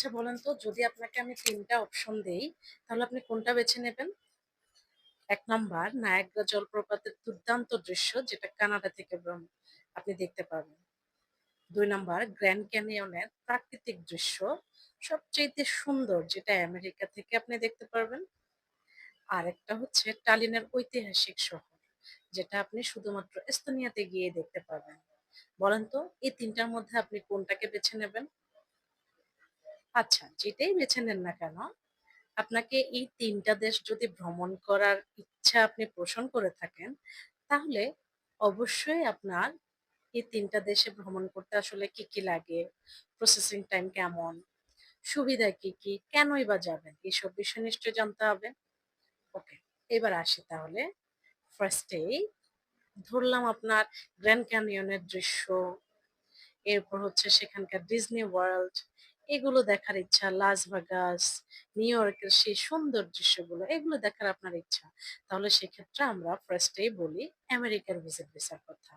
আচ্ছা বলেন তো যদি আপনাকে আমি তিনটা অপশন দেই, তাহলে আপনি কোনটা বেছে নেবেন? এক নাম্বার নায়াগ্রা জলপ্রপাতের দুর্দান্ত দৃশ্য যেটা কানাডা থেকে আপনি দেখতে পাবেন। দুই নাম্বার গ্র্যান্ড ক্যানিয়নের প্রাকৃতিক দৃশ্য সবচেয়ে সুন্দর যেটা আমেরিকা থেকে আপনি দেখতে পারবেন। আর একটা হচ্ছে টালিনের ঐতিহাসিক শহর, যেটা আপনি শুধুমাত্র এস্তোনিয়াতে গিয়ে দেখতে পাবেন। বলেন তো এই তিনটার মধ্যে আপনি কোনটাকে বেছে নেবেন? আচ্ছা যেটাই বেছে নেন না কেন, আপনাকে এই তিনটা দেশ যদি ভ্রমণ করার ইচ্ছা আপনি পোষণ করে থাকেন, তাহলে অবশ্যই আপনার এই তিনটা দেশে ভ্রমণ করতে আসলে কি কি লাগে প্রসেসিং টাইম কেমন, সুবিধা কি কি, কেনই বা যাবেন এইসব বিষয় নিশ্চয়ই জানতে হবে। ওকে, এবার আসি তাহলে। ফার্স্টেই ধরলাম আপনার গ্র্যান্ড ক্যানিয়নের দৃশ্য, এরপর হচ্ছে সেখানকার ডিজনি ওয়ার্ল্ড এগুলো দেখার ইচ্ছা লাস ভেগাস নিউ ইয়র্কের সেই সুন্দর দৃশ্যগুলো, এগুলো দেখার আপনার ইচ্ছা। তাহলে সেক্ষেত্রে আমরা ফার্স্টেই বলি আমেরিকার ভিজিট ভিসার কথা।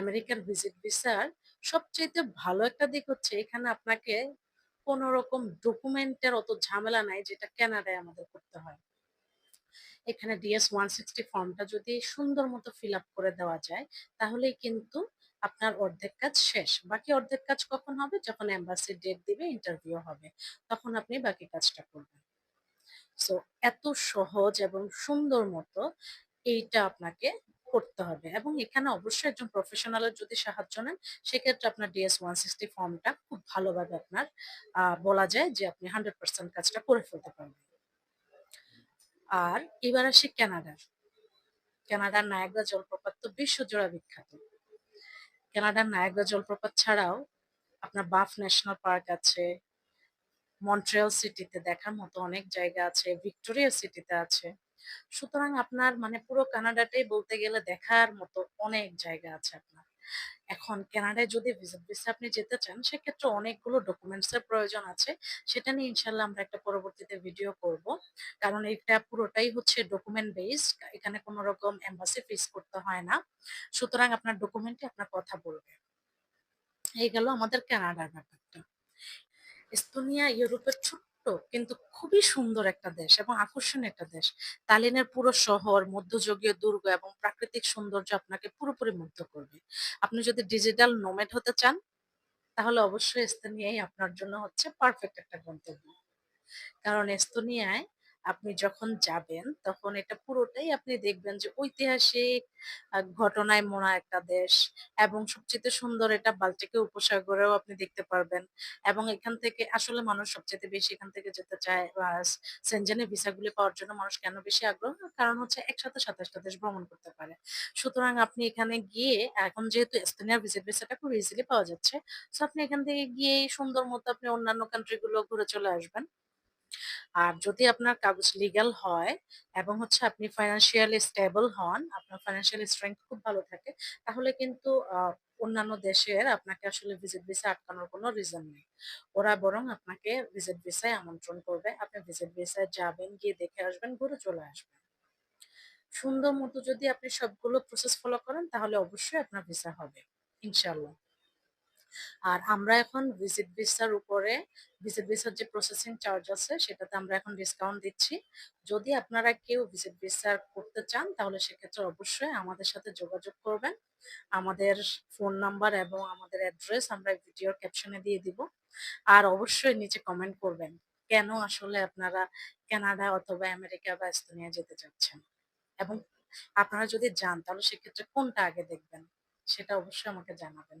আমেরিকার ভিজিট ভিসার সবচেয়ে ভালো একটা দিক হচ্ছে এখানে আপনাকে কোনো রকম ডকুমেন্টের অত ঝামেলা নাই যেটা কানাডায় আমাদের করতে হয়। এখানে ডিএস ওয়ান সিক্সটি ফর্মটা যদি সুন্দর মতো ফিল আপ করে দেওয়া যায়, তাহলেই কিন্তু আপনার অর্ধেক কাজ শেষ। বাকি অর্ধেক কাজ কখন হবে? যখন এম্বাসি ডেট দিবে ইন্টারভিউ হবে। তখন আপনি বাকি কাজটা করবেন। সো এত সহজ এবং সুন্দর মতো এইটা আপনাকে করতে হবে। এবং এখানে অবশ্যই একজন প্রফেশনালের যদি সাহায্য নেন, সেক্ষেত্রে আপনার ডিএস ওয়ান সিক্সটি ফর্মটা খুব ভালোভাবে আপনার বলা যায় যে আপনি হান্ড্রেড পার্সেন্ট কাজটা করে ফেলতে পারবেন। আর এবার আসি কানাডার কানাডার নায়াগ্রা জলপ্রপাত তো বিশ্বজোড়া বিখ্যাত। কানাডার নায়াগ্রা জলপ্রপাত ছাড়াও আপনার বাফ ন্যাশনাল পার্ক আছে, মন্ট্রিয়াল সিটিতে দেখার মতো অনেক জায়গা আছে, ভিক্টোরিয়া সিটিতে আছে। সুতরাং আপনার মানে পুরো কানাডাটাই বলতে গেলে দেখার মতো অনেক জায়গা আছে আপনার। এখন কানাডায় যদি ভিজিট ভিসা আপনি যেতে চান, সেক্ষেত্রে অনেকগুলো ডকুমেন্টস এর প্রয়োজন আছে। সেটা নিয়ে ইনশাল্লাহ আমরা একটা পরবর্তীতে ভিডিও করব। কারণ এটা পুরোটাই হচ্ছে ডকুমেন্ট বেসড এখানে কোনো রকম এম্বাসি ফিস করতে হয় না। সুতরাং আপনার ডকুমেন্টে আপনার কথা বলবে। এই গেল আমাদের কানাডার ব্যাপারটা। এস্তোনিয়া, ইউরোপের ছোট্ট কিন্তু খুবই সুন্দর একটা দেশ এবং আকর্ষণীয় একটা দেশ। তালিনের পুরো শহর, মধ্যযুগীয় দুর্গ এবং প্রাকৃতিক সৌন্দর্য আপনাকে পুরোপুরি মুগ্ধ করবে। আপনি যদি ডিজিটাল নোমেড হতে চান, তাহলে অবশ্যই এস্তোনিয়াই আপনার জন্য হচ্ছে পারফেক্ট একটা গন্তব্য। কারণ এস্তোনিয়ায় আপনি যখন যাবেন তখন এটা পুরোটাই আপনি দেখবেন যে ঐতিহাসিক আহ, ঘটনায় মোড়া একটা দেশ এবং সবচেয়ে সুন্দর এটা বাল্টিকে উপসাগরেও আপনি দেখতে পারবেন এবং এখান থেকে আসলে মানুষ সবচেয়ে বেশি এখান থেকে যেতে চায় সেনজেনে ভিসাগুলি পাওয়ার জন্য মানুষ কেন বেশি আগ্রহ? কারণ হচ্ছে একসাথে সাতাশটা দেশ ভ্রমণ করতে পারে। সুতরাং আপনি এখানে গিয়ে এখন যেহেতু এস্তোনিয়ার ভিজিট ভিসাটা খুব ইজিলি পাওয়া যাচ্ছে সো আপনি এখান থেকে গিয়ে সুন্দর মতো আপনি অন্যান্য কান্ট্রি গুলো ঘুরে চলে আসবেন। আর যদি আপনার কাগজ লিগ্যাল হয় এবং হচ্ছে আপনি ফাইন্যান্সিয়ালি স্টেবল হন, আপনার ফাইন্যান্সিয়াল স্ট্রেংথ খুব ভালো থাকে, তাহলে কিন্তু অন্যান্য দেশের আপনাকে আসলে ভিজিট ভিসা আটকানোর কোনো রিজন নেই। ওরা বরং আপনাকে ভিজিট ভিসায় আমন্ত্রণ করবে, আপনি ভিজিট ভিসায় যাবেন, গিয়ে দেখে আসবেন, ঘুরে চলে আসবেন। সুন্দর মতো যদি আপনি সবগুলো প্রসেস ফলো করেন, তাহলে অবশ্যই আপনার ভিসা হবে ইনশাল্লাহ আর আমরা এখন ভিজিট ভিসার উপরে ভিজিট ভিসার যে প্রসেসিং চার্জ আছে, সেটাতে আমরা এখন ডিসকাউন্ট দিচ্ছি। যদি আপনারা কেউ ভিজিট ভিসার করতে চান, তাহলে সেক্ষেত্রে অবশ্যই আমাদের সাথে যোগাযোগ করবেন। আমাদের ফোন নাম্বার এবং আমাদের অ্যাড্রেস আমরা ভিডিওর ক্যাপশনে দিয়ে দিব। আর অবশ্যই নিচে কমেন্ট করবেন, কেন আসলে আপনারা কানাডা অথবা আমেরিকা বা এস্তোনিয়া যেতে চাচ্ছেন? এবং আপনারা যদি যান, তাহলে সেক্ষেত্রে কোনটা আগে দেখবেন? সেটা অবশ্যই আমাকে জানাবেন।